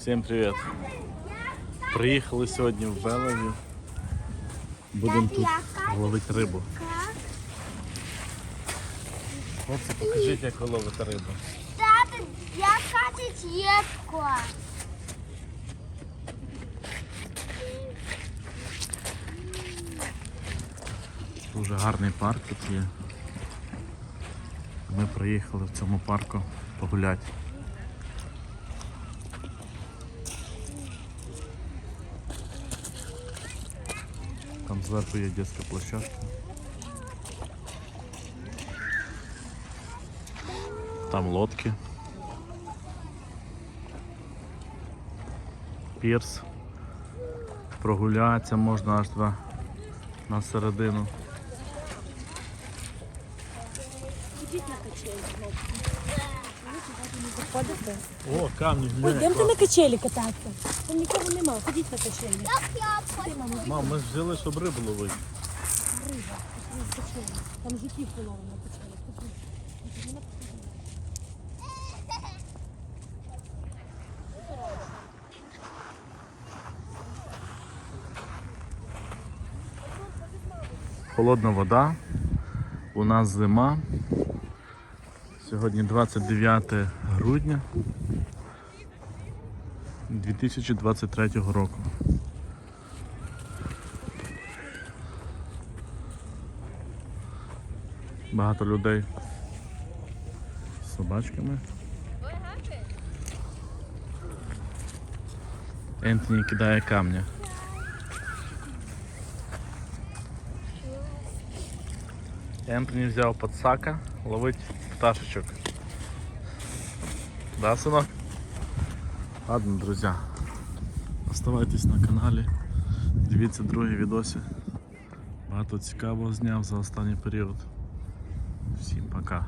Всім привіт! Приїхали сьогодні в Белеві. Будемо тут ловити рибу. Хлопці, покажіть, як ви ловите рибу. Тата, я катить єдко. Дуже гарний парк тут є. Ми приїхали в цьому парку погуляти. Там зверху є дитяча площадка. Там лодки. Пірс. Прогулятися можна аж два на середину. О, камні, Ой, йдемте на качелі кататися. Там нікого нема, ходіть на качелі. Мам, ми ж взяли, щоб рибу ловити. Риба, на качелі. Там жуків половимо на качелі. Холодна вода. У нас зима. Сьогодні 29 грудня 2023 року. Багато людей з собачками. Ентоні кидає камня. Ентоні взяв подсака ловить пташечок. Да, сынок? Ладно, друзья. Оставайтесь на каналі. Дивіться другі відоси. Багато цікавого зняв за останній період. Всім пока.